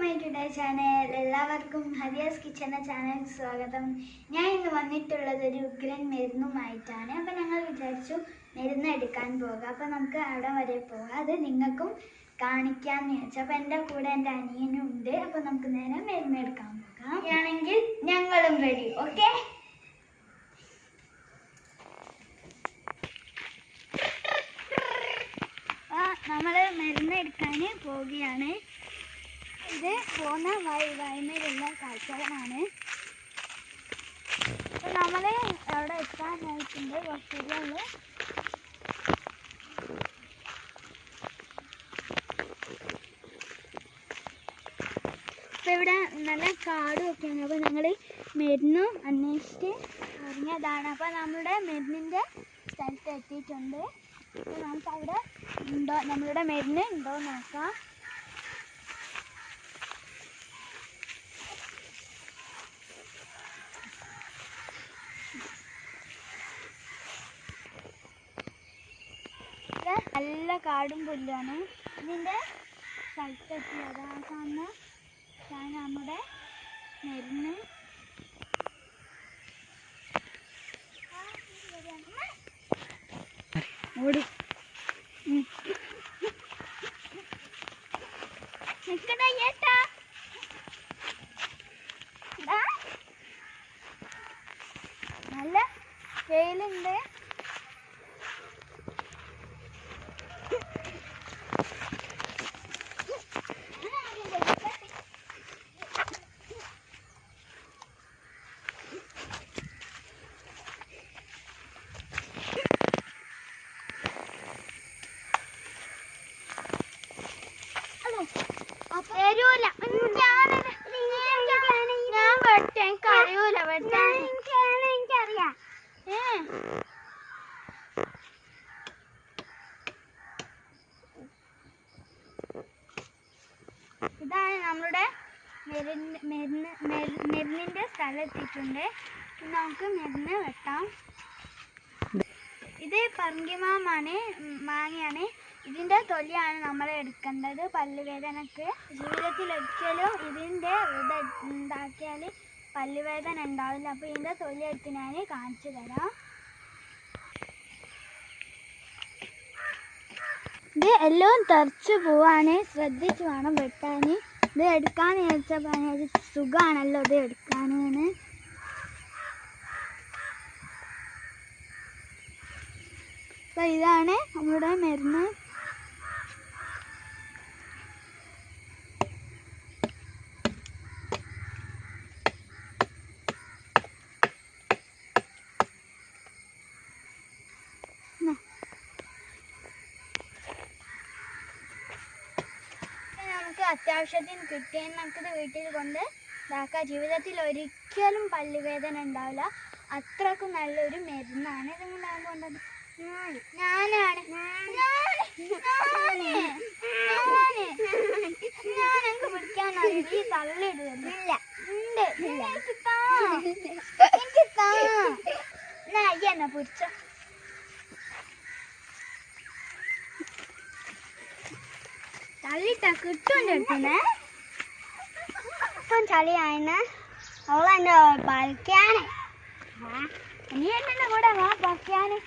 My today channel എല്ലാവർക്കും ഹരിയാസ് കിച്ചണ channel സ്വാഗതം. ഞാൻ ഇന്ന് വന്നിട്ടുള്ളത് ഒരു ഉഗ്രൻ മരുന്നുമായിട്ടാണ്. അപ്പം ഞങ്ങൾ വിചാരിച്ചു മരുന്ന് എടുക്കാൻ പോകാം. അപ്പം നമുക്ക് അവിടെ വരെ പോകാം. അത് നിങ്ങൾക്കും കാണിക്കാമെന്ന് ചോദിച്ചാൽ അപ്പം എന്റെ കൂടെ എന്റെ അനിയനും ഉണ്ട്. അപ്പം നമുക്ക് നേരെ മരുന്ന് എടുക്കാൻ പോകാം. ആണെങ്കിൽ ഞങ്ങളും റെഡി ഓക്കെ നമ്മൾ മരുന്ന് എടുക്കാൻ പോവുകയാണ്. ഇത് പോകുന്ന വഴി വൈകുന്നേരമുള്ള കാഴ്ചകളാണ്. അപ്പോൾ നമ്മൾ അവിടെ എത്താനായിട്ടുണ്ട് ആയിട്ടുണ്ട്. ഇവിടെ നല്ല കാടും ഒക്കെയാണ്. അപ്പോൾ ഞങ്ങൾ മരുന്നും അന്വേഷിച്ച് ഇറങ്ങിയതാണ്. അപ്പോൾ നമ്മുടെ മരുന്നിന്റെ സ്ഥലത്ത് എത്തിയിട്ടുണ്ട്. അപ്പോൾ നമുക്ക് അവിടെ ഉണ്ടോ? നമ്മളുടെ മരുന്ന് ഉണ്ടോ നോക്കാം ഇത് നല്ല കാടും പുല്ലാണ് ഇതിന്റെ സ്ഥലത്തെത്തിയത് ആ കാണുന്ന ഇതാണ് നമ്മുടെ മരുന്ന്. ഓടി. നിക്കടാ ഏട്ടാ. നല്ല വെയിലുണ്ട്. തരൂല ഞാൻ വെട്ടാൻ എനിക്ക് അറിയൂല വെട്ടാൻ എനിക്കറിയാം ഇതാണ് നമ്മുടെ മരുന്ന് മരുന്ന് മരു- മരുന്നിന്റെ സ്ഥലം എത്തിയിട്ടുണ്ട് നമുക്ക് മരുന്ന് വെട്ടാം. ഇത് പറങ്കിമാമാണ് മാങ്ങയാണ്. ഇതിന്റെ തൊലിയാണ് നമ്മൾ എടുക്കേണ്ടത്. പല്ലുവേദനക്ക് ജീവിതത്തിൽ ഒരിക്കലും ഇതിന്റെ ഇത് ഉണ്ടാക്കിയാൽ പല്ലുവേദന ഉണ്ടാവില്ല. അപ്പോൾ ഇതിന്റെ തൊലി എടുത്ത് ഞാൻ കാണിച്ചു തരാം. ഇത് എല്ലാം തെറിച്ച് പോവാണ്. ശ്രദ്ധിച്ച് വേണം വെട്ടാൻ ഇത് എടുക്കാന്ന് ചോദിച്ചപ്പോൾ ഒരു സുഖമാണല്ലോ ഇത് എടുക്കാനാണ്. അപ്പോൾ ഇതാണ് നമ്മുടെ മരുന്ന് ന്നാ. ഇത് നമുക്ക് അത്യാവശ്യത്തിന് കിട്ടിയെന്ന് നമുക്കിത് വീട്ടിൽ കൊണ്ട് ഇതാക്കാം. ജീവിതത്തിൽ ഒരിക്കലും പല്ലുവേദന ഉണ്ടാവില്ല. അത്രക്കും നല്ലൊരു മരുന്നാണ് ഇത് കൊണ്ടാകുമ്പോൾ ഞാനാണ് ഞാൻ ഞാൻ ഞാൻ. ഞാൻ എനിക്ക് പിടിക്കാൻ അറിയില്ല. ഈ തള്ളിയിടുകയില്ല ഉണ്ട് എനിക്ക് താ എന്നാ പിടിച്ചോ. കിട്ടും എടുത്തേ ഇപ്പം ചളിയാണ് അവളെന്റെ പറിക്കാന്. നീ എന്നെ കൂടെ വാ പറിക്കാന്.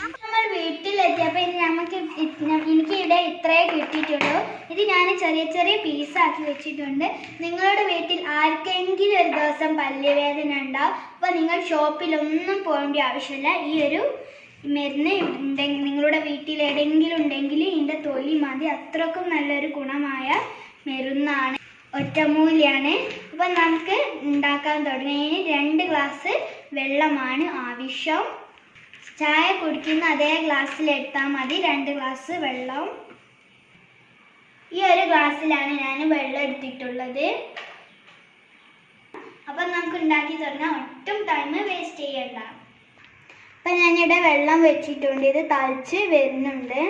നമ്മൾ വീട്ടിലെത്തിയപ്പോൾ ഇനി നമുക്ക് ഇത് എനിക്ക് ഇവിടെ ഇത്രേ കിട്ടിയിട്ടുള്ളൂ. ഇത് ഞാൻ ചെറിയ ചെറിയ പീസ് ആക്കി വെച്ചിട്ടുണ്ട്. നിങ്ങളുടെ വീട്ടിൽ ആർക്കെങ്കിലും ഒരു ദിവസം പല്ലുവേദന ഉണ്ടാവും അപ്പോൾ നിങ്ങൾ ഷോപ്പിലൊന്നും പോകേണ്ട ആവശ്യമില്ല. ഈ ഒരു മരുന്ന് ഉണ്ടെങ്കിൽ നിങ്ങളുടെ വീട്ടിൽ എവിടെയെങ്കിലും ഉണ്ടെങ്കിൽ ഇതിന്റെ തൊലി മതി. അത്രക്കും നല്ലൊരു ഗുണമായ മരുന്നാണ്. ഒറ്റമൂലിയാണ്. അപ്പം നമുക്ക് ഉണ്ടാക്കാൻ തുടങ്ങിയതിന് രണ്ട് ഗ്ലാസ് വെള്ളമാണ് ആവശ്യം. ചായ കുടിക്കുന്ന അതേ ഗ്ലാസ്സിൽ എടുത്താൽ മതി. രണ്ട് ഗ്ലാസ് വെള്ളം. ഈ ഒരു ഗ്ലാസ്സിലാണ് ഞാൻ വെള്ളം എടുത്തിട്ടുള്ളത്. അപ്പം നമുക്ക് ഉണ്ടാക്കി തുടങ്ങാം. ഒട്ടും ടൈം വേസ്റ്റ് ചെയ്യണ്ട. അപ്പം ഞാനിവിടെ വെള്ളം വെച്ചിട്ടുണ്ട്. ഇത് തളിച്ച് വരുന്നുണ്ട്.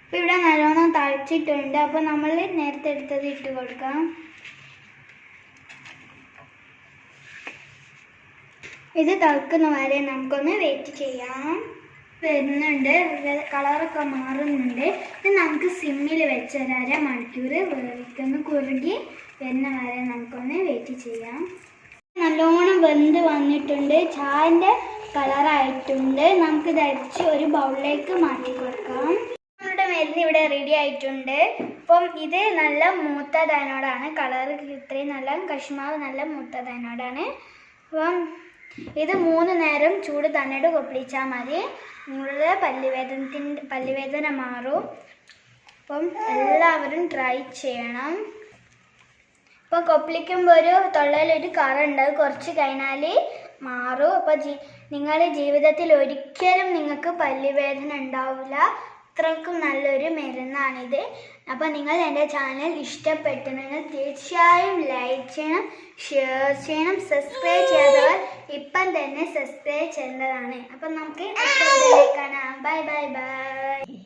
അപ്പം ഇവിടെ നല്ലോണം തളിച്ചിട്ടുണ്ട്. അപ്പോൾ നമ്മൾ നേരത്തെ എടുത്തത് ഇട്ട് കൊടുക്കാം. ഇത് തിളക്കുന്ന വരെ നമുക്കൊന്ന് വെയിറ്റ് ചെയ്യാം. വരുന്നുണ്ട്. കളറൊക്കെ മാറുന്നുണ്ട്. ഇത് നമുക്ക് സിമ്മിൽ വെച്ച് ഒരു അര മണിക്കൂർ വേവിക്കൊന്ന് കുറുകി വരുന്ന വരെ നമുക്കൊന്ന് വെയിറ്റ് ചെയ്യാം. നല്ലോണം വെന്ത് വന്നിട്ടുണ്ട്. ചായന്റെ കളറായിട്ടുണ്ട് നമുക്ക് ധരിച്ച് ഒരു ബൗളിലേക്ക് മാറ്റി കൊടുക്കാം. നമ്മുടെ മരുന്ന് ഇവിടെ റെഡി ആയിട്ടുണ്ട്. അപ്പം ഇത് നല്ല മൂത്തതനോടാണ് കളർ ഇത്രയും നല്ല കശ്മാവ് നല്ല മൂത്തതനോടാണ് അപ്പം ഇത് മൂന്ന് നേരം ചൂട് തന്നിട്ട് കൊപ്പിളിച്ചാൽ മതി. നിങ്ങളുടെ പല്ലുവേദനത്തിന്റെ പല്ലുവേദന മാറും. അപ്പം എല്ലാവരും ട്രൈ ചെയ്യണം. ഇപ്പോൾ കൊപ്പിളിക്കുമ്പോൾ ഒരു തൊള്ളയിലൊരു കറ ഉണ്ട് അത് കുറച്ച് കഴിഞ്ഞാൽ മാറും. അപ്പോൾ നിങ്ങൾ ജീവിതത്തിൽ ഒരിക്കലും നിങ്ങൾക്ക് പല്ലുവേദന ഉണ്ടാവില്ല. അത്രക്കും നല്ലൊരു മരുന്നാണിത്. അപ്പോൾ നിങ്ങൾ എന്റെ ചാനൽ ഇഷ്ടപ്പെട്ടുണ്ടെങ്കിൽ തീർച്ചയായും ലൈക്ക് ചെയ്യണം ഷെയർ ചെയ്യണം സബ്സ്ക്രൈബ് ചെയ്യാത്തവർ ഇപ്പം തന്നെ സബ്സ്ക്രൈബ് ചെയ്യേണ്ടതാണ്. അപ്പം നമുക്ക് ബൈ ബൈ ബൈ